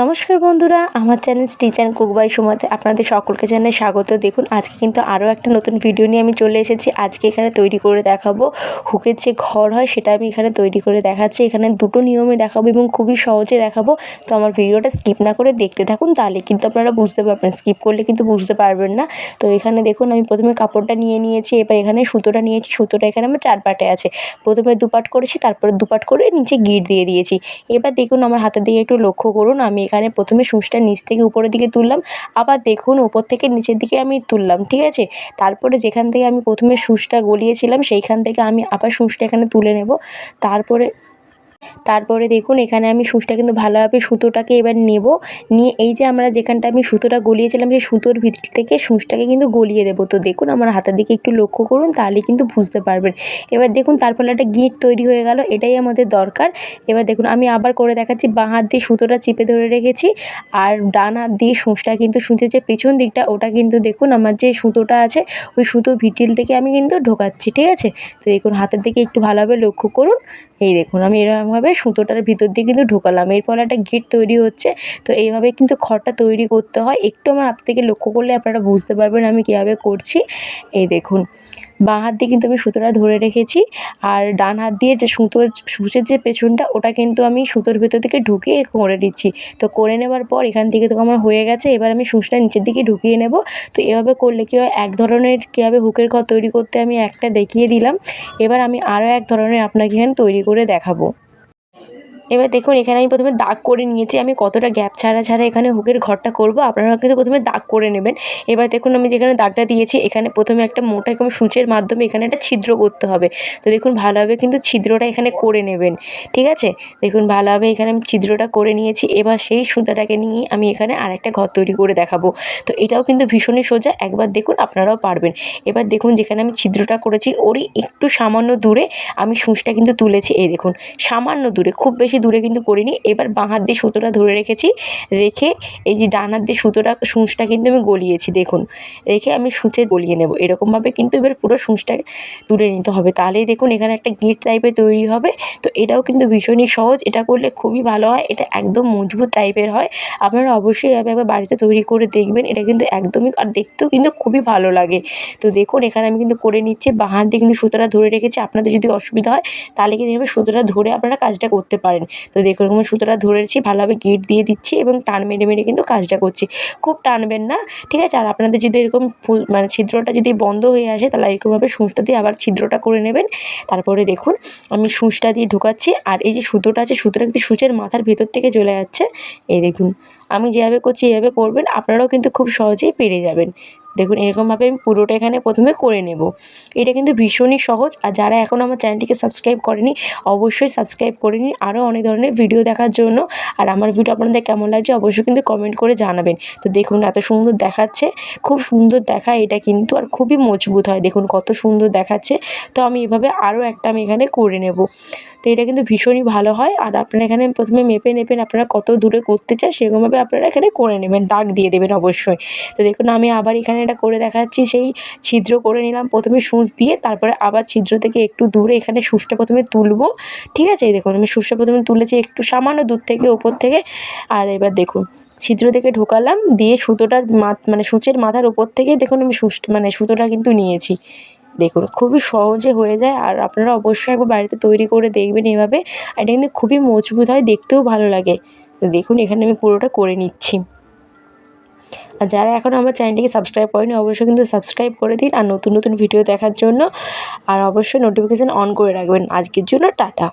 নমস্কার বন্ধুরা, আমার channel stitch and cook by সময়তে আপনাদের সকলকে জানাই স্বাগত। দেখুন, আজকে কিন্তু আরও একটা নতুন ভিডিও নিয়ে আমি চলে এসেছি। আজকে এখানে তৈরি করে দেখাবো হুকের যে ঘর হয়, সেটা আমি এখানে তৈরি করে দেখাচ্ছি। এখানে দুটো নিয়মে দেখাবো এবং খুবই সহজে দেখাবো। তো আমার ভিডিওটা স্কিপ না করে দেখতে থাকুন, তাহলে কিন্তু আপনারা বুঝতে পারবেন। স্কিপ করলে কিন্তু বুঝতে পারবেন না। তো এখানে দেখুন, আমি প্রথমে কাপড়টা নিয়ে নিয়েছি, এবার এখানে সুতোটা নিয়েছি। সুতোটা এখানে আমার চার পাটে আছে। প্রথমে দুপাট করেছি, তারপরে দুপাট করে নিচে গিট দিয়ে দিয়েছি। এবার দেখুন, আমার হাতের দিকে একটু লক্ষ্য করুন। আমি এখানে প্রথমে সূচটা নিচ থেকে উপরের দিকে তুললাম, আবার দেখুন ওপর থেকে নিচের দিকে আমি তুললাম, ঠিক আছে? তারপরে যেখান থেকে আমি প্রথমে সূচটা গলিয়েছিলাম, সেইখান থেকে আমি আবার সূচটা এখানে তুলে নেব। তারপরে তারপরে দেখুন, এখানে আমি সূচটা কিন্তু ভালোভাবে সুতোটাকে এবার নেব। নিয়ে এই যে আমরা যেখানটা আমি সুতোটা গলিয়েছিলাম, সেই সুতোর ভিতর থেকে সূচটাকে কিন্তু গলিয়ে দেবো। তো দেখুন, আমার হাতের দিকে একটু লক্ষ্য করুন তাহলে কিন্তু বুঝতে পারবেন। এবার দেখুন তার ফলে একটা গিঁট তৈরি হয়ে গেল, এটাই আমাদের দরকার। এবার দেখুন, আমি আবার করে দেখাচ্ছি, বাঁ হাত দিয়ে সুতোটা চেপে ধরে রেখেছি, আর ডান হাত দিয়ে সূচটা কিন্তু সূচের যে পেছন দিকটা, ওটা কিন্তু দেখুন, আমার যে সুতোটা আছে, ওই সুতো ভিটিল থেকে আমি কিন্তু ঢোকাচ্ছি, ঠিক আছে? তো দেখুন, হাতের দিকে একটু ভালোভাবে লক্ষ্য করুন। এই দেখুন, আমি এরকমভাবে সুতোটার ভিতর দিয়ে কিন্তু ঢোকালাম। এর ফলে একটা গিঁট তৈরি হচ্ছে। তো এইভাবে কিন্তু খড়টা তৈরি করতে হয়। একটু আমার হাত থেকে লক্ষ্য করলে আপনারা বুঝতে পারবেন আমি কীভাবে করছি। এই দেখুন, বাঁ হাত দিয়ে কিন্তু আমি সুতোটা ধরে রেখেছি আর ডান হাত দিয়ে যে সুতোর সূচের যে পেছনটা, ওটা কিন্তু আমি সুতোর ভেতর থেকে ঢুকিয়ে করে দিচ্ছি তো করে নেবার পর এখান থেকে তো আমার হয়ে গেছে। এবার আমি সূচটা নিচের দিকে ঢুকিয়ে নেব। তো এভাবে করলে কী হয়? এক ধরনের কীভাবে হুকের ঘর তৈরি করতে আমি একটা দেখিয়ে দিলাম। এবার আমি আরও এক ধরনের আপনাকে এখানে তৈরি করে দেখাবো। এবার দেখুন, এখানে আমি প্রথমে দাগ করে নিয়েছি। আমি কতটা গ্যাপ ছাড়া ছাড়া এখানে হুকের ঘরটা করব, আপনারা কিন্তু প্রথমে দাগ করে নেবেন। এবার দেখুন, আমি যেখানে দাগটা দিয়েছি, এখানে প্রথমে একটা মোটা এরকম সূচের মাধ্যমে এখানে একটা ছিদ্র করতে হবে। তো দেখুন, ভালোভাবে কিন্তু ছিদ্রটা এখানে করে নেবেন, ঠিক আছে? দেখুন, ভালোভাবে এখানে আমি ছিদ্রটা করে নিয়েছি। এবার সেই সুতাটাকে নিয়ে আমি এখানে আরেকটা ঘর তৈরি করে দেখাবো। তো এটাও কিন্তু ভীষণই সোজা, একবার দেখুন, আপনারাও পারবেন। এবার দেখুন, যেখানে আমি ছিদ্রটা করেছি, ওরই একটু সামান্য দূরে আমি সূচটা কিন্তু তুলেছি। এই দেখুন, সামান্য দূরে, খুব বেশি দূরে কিন্তু করিনি। এবার বাঁ হাত দিয়ে সুতোটা ধরে রেখেছি। রেখে এই যে ডান হাত দিয়ে সুতোটা, সূচটা কিন্তু আমি গলিয়েছি, দেখুন। রেখে আমি সূচে গলিয়ে নেব। এরকমভাবে কিন্তু এবার পুরো সূচটা তুলে নিতে হবে। তাহলেই দেখুন এখানে একটা গিট টাইপের তৈরি হবে। তো এটাও কিন্তু ভীষণই সহজ। এটা করলে খুবই ভালো হয়। এটা একদম মজবুত টাইপের হয়। আপনারা অবশ্যই এভাবে বাড়িতে তৈরি করে দেখবেন। এটা কিন্তু একদমই আর দেখতেও কিন্তু খুবই ভালো লাগে। তো দেখুন, এখানে আমি কিন্তু করে নিচ্ছি। বাঁ হাত দিয়ে কিন্তু সুতোটা ধরে রেখেছি। আপনাদের যদি অসুবিধা হয়, তাহলে কিন্তু এভাবে সুতোটা ধরে আপনারা কাজটা করতে পারেন। তো দেখো এরকম সুতোটা ধরেছি, ভালোভাবে গিট দিয়ে দিচ্ছি এবং টান মেরে মেরে কিন্তু কাজটা করছি। খুব টানবেন না, ঠিক আছে? আর আপনাদের যদি এরকম ফুল মানে ছিদ্রটা যদি বন্ধ হয়ে আসে, তাহলে এরকমভাবে সূচটা দিয়ে আবার ছিদ্রটা করে নেবেন। তারপরে দেখুন, আমি সূঁচটা দিয়ে ঢোকাচ্ছি। আর এই যে সুতোটা আছে, সুতোটা কিন্তু সূচের মাথার ভেতর থেকে চলে যাচ্ছে। এই দেখুন আমি যেভাবে করছি, এভাবে করবেন, আপনারাও কিন্তু খুব সহজেই পেরে যাবেন। দেখুন, এরকমভাবে আমি পুরোটা এখানে প্রথমে করে নেব। এটা কিন্তু ভীষণই সহজ, আর যারা এখনও আমার চ্যানেলটিকে সাবস্ক্রাইব করেনি, অবশ্যই সাবস্ক্রাইব করে নিন। আরও অনেক ধরনের ভিডিও দেখার জন্য, আর আমার ভিডিও আপনাদের কেমন লাগছে, অবশ্যই কিন্তু কমেন্ট করে জানাবেন। তো দেখুন, এত সুন্দর দেখাচ্ছে, খুব সুন্দর দেখায় এটা কিন্তু, আর খুবই মজবুত হয়। দেখুন, কত সুন্দর দেখাচ্ছে। তো আমি এভাবে আরও একটা আমি এখানে করে নেব। তো এটা কিন্তু ভীষণই ভালো হয়। আর আপনারা এখানে প্রথমে মেপে নেবেন আপনারা কত দূরে করতে চান, সেরকমভাবে আপনারা এখানে করে নেবেন, দাগ দিয়ে দেবেন অবশ্যই। তো দেখুন, আমি আবার এখানে এটা করে দেখাচ্ছি, সেই ছিদ্র করে নিলাম প্রথমে সূচ দিয়ে, তারপরে আবার ছিদ্র থেকে একটু দূরে এখানে সূচটা প্রথমে তুলবো। ঠিক আছে? এই দেখুন, আমি সূচটা প্রথমে তুলেছি একটু সামান্য দূর থেকে, ওপর থেকে। আর এবার দেখুন, ছিদ্র থেকে ঢোকালাম, দিয়ে সুতোটার মানে সূচের মাথার ওপর থেকে, দেখুন আমি সুচ মানে সুতোটা কিন্তু নিয়েছি। দেখুন, খুবই সহজে হয়ে যায়। আর আপনারা অবশ্যই একবার বাড়িতে তৈরি করে দেখবেন এভাবে। আর এটা কিন্তু খুবই মজবুত হয়, দেখতেও ভালো লাগে। দেখুন, এখানে আমি পুরোটা করে নিচ্ছি। আর যারা এখন আমার চ্যানেলটিকে সাবস্ক্রাইব করেনি, অবশ্যই কিন্তু সাবস্ক্রাইব করে দিন আর নতুন নতুন ভিডিও দেখার জন্য। আর অবশ্যই নোটিফিকেশান অন করে রাখবেন। আজকের জন্য টাটা।